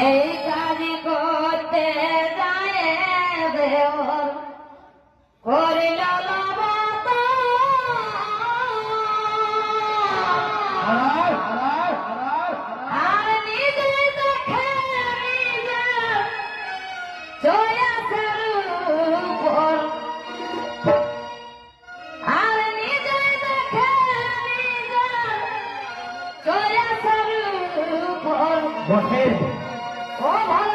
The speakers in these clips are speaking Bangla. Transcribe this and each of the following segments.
এই গানে গো বসে। ও ভাই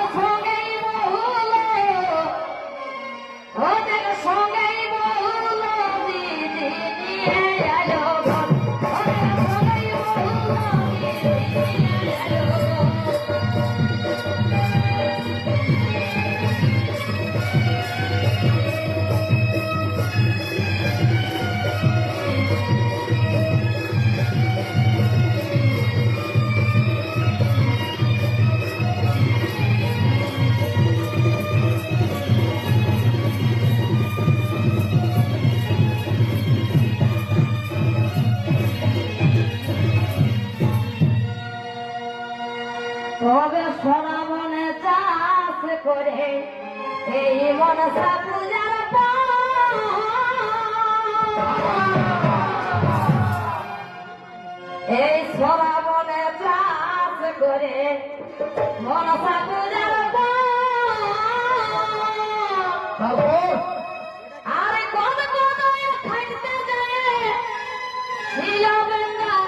এই সরা মনে চাষ করে মনসা পূজার আর কোন কোন থাকতে যায় ছিল বেঙ্গাল।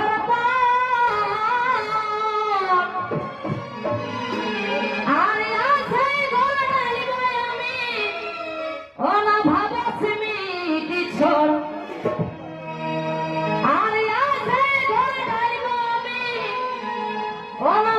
All right.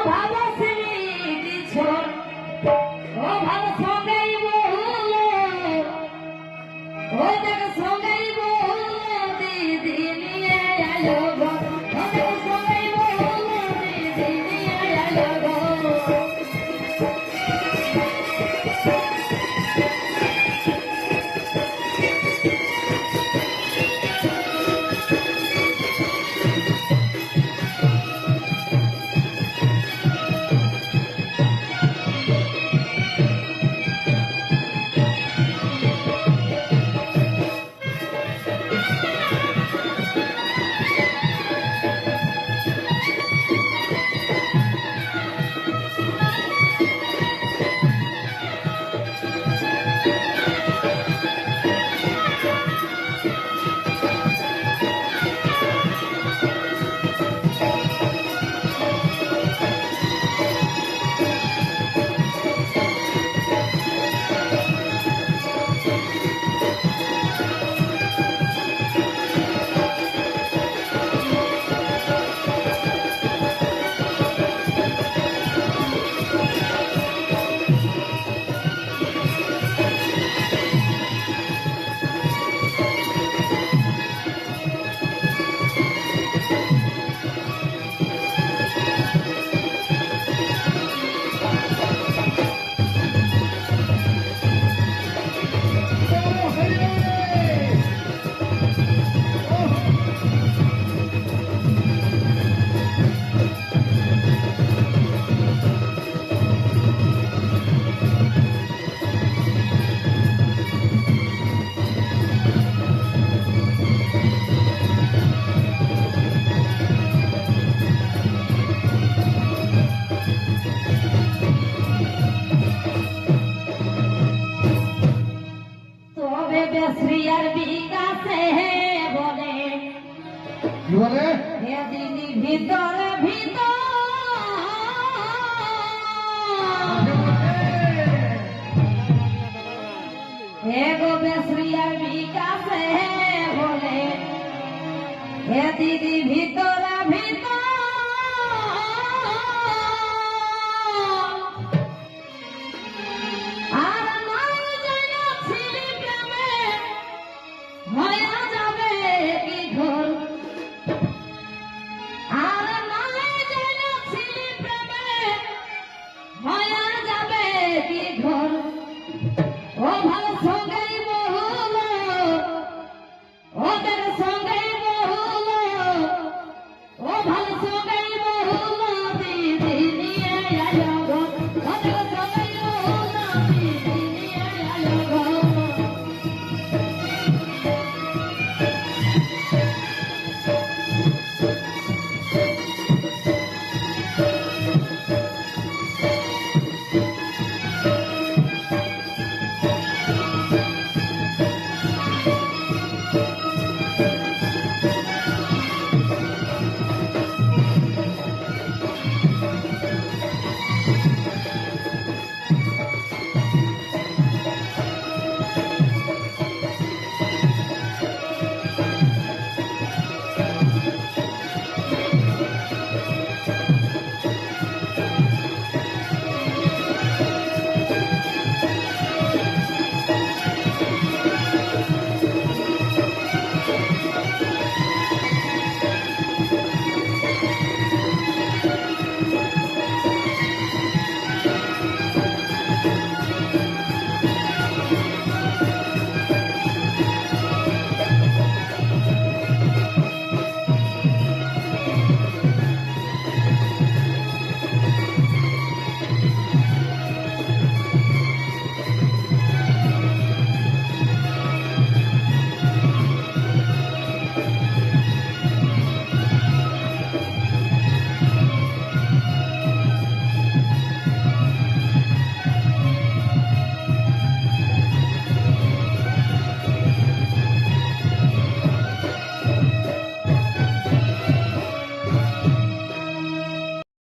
एगो बेसरिया विकास है बोले हे दीदी भी तोरा भी রে